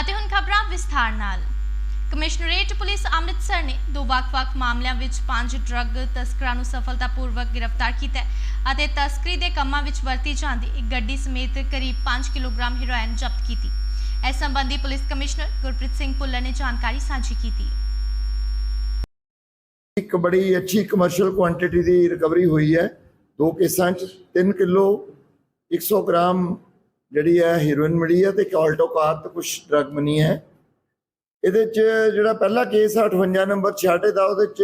ਅਤੇ ਹੁਣ ਖਬਰਾਂ ਵਿਸਥਾਰ ਨਾਲ। ਕਮਿਸ਼ਨਰੇਟ ਪੁਲਿਸ ਅੰਮ੍ਰਿਤਸਰ ਨੇ ਦੋ ਵੱਖ-ਵੱਖ ਮਾਮਲਿਆਂ ਵਿੱਚ ਪੰਜ ਡਰੱਗ ਤਸਕਰਾਂ ਨੂੰ ਸਫਲਤਾਪੂਰਵਕ ਗ੍ਰਿਫਤਾਰ ਕੀਤਾ ਹੈ ਅਤੇ ਤਸਕਰੀ ਦੇ ਕੰਮਾਂ ਵਿੱਚ ਵਰਤੀ ਜਾਂਦੀ ਇੱਕ ਗੱਡੀ ਸਮੇਤ ਕਰੀਬ 5 ਕਿਲੋਗ੍ਰਾਮ ਹੈਰੋਇਨ ਜ਼ਬਤ ਕੀਤੀ। ਇਸ ਸੰਬੰਧੀ ਪੁਲਿਸ ਕਮਿਸ਼ਨਰ ਗੁਰਪ੍ਰੀਤ ਸਿੰਘ ਭੁੱਲਰ ਨੇ ਜਾਣਕਾਰੀ ਸਾਂਝੀ ਕੀਤੀ। ਇੱਕ ਬੜੀ ਅੱਛੀ ਕਮਰਸ਼ੀਅਲ ਕੁਆਂਟੀਟੀ ਦੀ ਰਿਕਵਰੀ ਹੋਈ ਹੈ। ਦੋ ਕੇਸਾਂ 'ਚ 3 ਕਿਲੋ 100 ਗ੍ਰਾਮ ਜਿਹੜੀ ਹੈ ਹੀਰੋਇਨ ਮਿਲੀ ਹੈ ਤੇ ਇੱਕ ਆਲਟੋ ਕਾਰ ਤੇ ਕੁਝ ਡਰਗ ਮਨੀ ਹੈ। ਇਹਦੇ 'ਚ ਜਿਹੜਾ ਪਹਿਲਾ ਕੇਸ ਹੈ 58 ਨੰਬਰ 66 ਦਾ, ਉਹਦੇ 'ਚ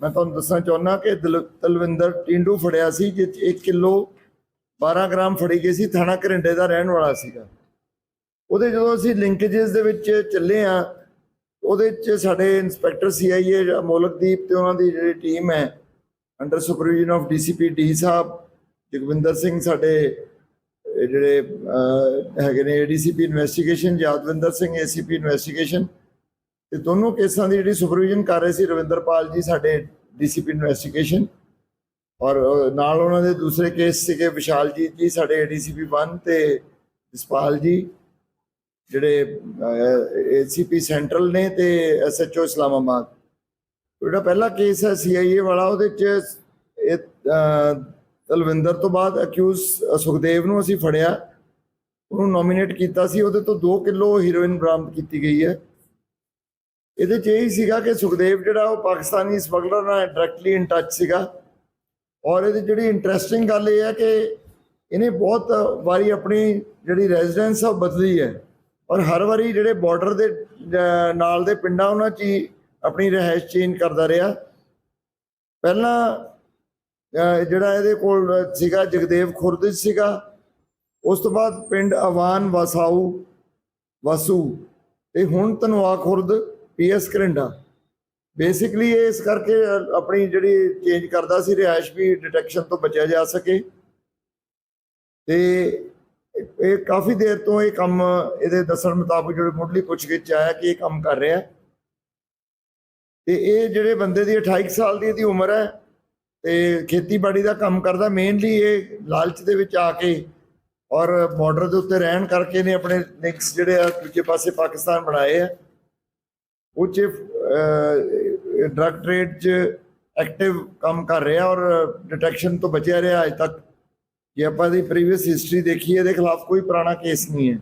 ਮੈਂ ਤੁਹਾਨੂੰ ਦੱਸਣਾ ਚਾਹੁੰਦਾ ਕਿ ਦਲ- ਤਲਵਿੰਦਰ ਟਿੰਡੂ ਫੜਿਆ ਸੀ ਜਿਸ 'ਚ 1 ਕਿਲੋ 12 ਗ੍ਰਾਮ ਫੜੀ ਗਈ ਸੀ, ਥਾਣਾ ਘਰਿੰਡੇ ਦਾ ਰਹਿਣ ਵਾਲਾ ਸੀਗਾ। ਉਹਦੇ ਜਦੋਂ ਅਸੀਂ ਲਿੰਕੇजेस ਦੇ ਵਿੱਚ ਚੱਲੇ ਆ ਉਹਦੇ 'ਚ ਸਾਡੇ ਇੰਸਪੈਕਟਰ ਸੀਆਈਏ ਮੋਲਕਦੀਪ ਤੇ ਉਹਨਾਂ ਦੀ ਜਿਹੜੀ ਟੀਮ ਹੈ under supervision of DCP D ਸਾਹਿਬ, ਜਗਵਿੰਦਰ ਸਿੰਘ ਸਾਡੇ ਜਿਹੜੇ ਹੈਗੇ ਨੇ ADCP investigation Yadwinder Singh ACP investigation ਤੇ ਦੋਨੋਂ ਕੇਸਾਂ ਦੀ ਜਿਹੜੀ ਸੁਪਰਵਿਜ਼ਨ ਕਰ ਰਹੇ ਸੀ ਰਵਿੰਦਰਪਾਲ ਜੀ ਸਾਡੇ ਡੀਸੀਪੀ ਇਨਵੈਸਟੀਗੇਸ਼ਨ ਔਰ ਨਾਲ ਉਹਨਾਂ ਦੇ ਦੂਸਰੇ ਕੇਸ ਸੀਗੇ ਵਿਸ਼ਾਲਜੀਤ ਜੀ ਸਾਡੇ ਏਡੀਸੀਪੀ 1 ਤੇ ਜਸਪਾਲ ਜੀ, ਜਿਹੜੇ ਏਸੀਪੀ ਸੈਂਟਰਲ ਨੇ ਤੇ ਐਸਐਚਓ ਇਸਲਾਮਾਬਾਦ। ਜਿਹੜਾ ਪਹਿਲਾ ਕੇਸ ਹੈ ਸੀਆਈਏ ਵਾਲਾ, ਉਹਦੇ ਚ, ਇਹ ਤਲਵਿੰਦਰ ਤੋਂ ਬਾਅਦ ਅਕਿਊਜ਼ ਸੁਖਦੇਵ ਨੂੰ ਅਸੀਂ ਫੜਿਆ। ਉਹਨੂੰ ਨੋਮੀਨੇਟ ਕੀਤਾ ਸੀ। ਉਹਦੇ ਤੋਂ 2 ਕਿਲੋ ਹੀਰੋਇਨ ਬਰਾਮਦ ਕੀਤੀ ਗਈ ਹੈ। ਇਹਦੇ 'ਚ ਇਹ ਹੀ ਸੀਗਾ ਕਿ ਸੁਖਦੇਵ ਜਿਹੜਾ ਉਹ ਪਾਕਿਸਤਾਨੀ ਸਮਗਲਰ ਨਾਲ ਡਾਇਰੈਕਟਲੀ ਇਨ ਟੱਚ ਸੀਗਾ। ਔਰ ਇਹਦੀ ਜਿਹੜੀ ਇੰਟਰਸਟਿੰਗ ਗੱਲ ਇਹ ਹੈ ਕਿ ਇਹਨੇ ਬਹੁਤ ਵਾਰੀ ਆਪਣੀ ਜਿਹੜੀ ਰੈਜ਼ੀਡੈਂਸ ਆ ਬਦਲੀ ਹੈ। ਔਰ ਹਰ ਵਾਰੀ ਜਿਹੜੇ ਬਾਰਡਰ ਦੇ ਨਾਲ ਦੇ ਪਿੰਡਾਂ ਉਹਨਾਂ 'ਚ ਹੀ ਆਪਣੀ ਰਹਿائش ਚੇਂਜ ਕਰਦਾ ਰਿਹਾ। ਪਹਿਲਾਂ ਜਿਹੜਾ ਇਹਦੇ ਕੋਲ ਸੀਗਾ ਜਗਦੇਵ ਖੁਰਦ ਸੀਗਾ। ਉਸ ਤੋਂ ਬਾਅਦ ਪਿੰਡ ਅਵਾਨ ਵਸਾਊ, ਵਸੂ ਤੇ ਹੁਣ ਧਨਵਾ ਖੁਰਦ, ਪੀਐਸ ਕਰਿੰਡਾ। ਬੇਸਿਕਲੀ ਇਹ ਇਸ ਕਰਕੇ ਆਪਣੀ ਜਿਹੜੀ ਚੇਂਜ ਕਰਦਾ ਸੀ, ਰਿਹਾਇਸ਼ ਵੀ ਡਿਟੈਕਸ਼ਨ ਤੋਂ ਬਚਿਆ ਜਾ ਸਕੇ। ਤੇ ਇਹ- ਕਾਫੀ ਦੇਰ ਤੋਂ ਇਹ ਕੰਮ ਇਹਦੇ ਦੱਸਣ ਮੁਤਾਬਕ ਜਿਹੜੇ ਮੁੱਢਲੀ ਪੁੱਛਗਿੱਛ ਆਇਆ ਕਿ ਇਹ ਕੰਮ ਕਰ ਰਿਹਾ। ਤੇ ਇਹ ਜਿਹੜੇ ਬੰਦੇ ਦੀ 28 ਕੁ ਸਾਲ ਦੀ ਇਹਦੀ ਉਮਰ ਹੈ ਤੇ ਖੇਤੀਬਾੜੀ ਦਾ ਕੰਮ ਕਰਦਾ ਮੇਨਲੀ ਇਹ ਲਾਲਚ ਦੇ ਵਿੱਚ ਆ ਕੇ ਔਰ ਬਾਰਡਰ ਦੇ ਉੱਤੇ ਰਹਿਣ ਕਰਕੇ ਨੇ ਆਪਣੇ ਲਿੰਕਸ ਜਿਹੜੇ ਆ ਦੂਜੇ ਪਾਸੇ ਪਾਕਿਸਤਾਨ ਬਣਾਏ ਆ। ਉਹ 'ਚ ਡਰਗ ਟ੍ਰੇਡ 'ਚ ਐਕਟਿਵ ਕੰਮ ਕਰ ਰਿਹਾ ਔਰ ਡਿਟੈਕਸ਼ਨ ਤੋਂ ਬਚਿਆ ਰਿਹਾ ਅਜੇ ਤੱਕ। ਜੇ ਆਪਾਂ ਦੀ ਪ੍ਰੀਵੀਅਸ ਹਿਸਟਰੀ ਦੇਖੀਏ, ਇਹਦੇ ਖਿਲਾਫ ਕੋਈ ਪੁਰਾਣਾ ਕੇਸ ਨਹੀਂ ਹੈ।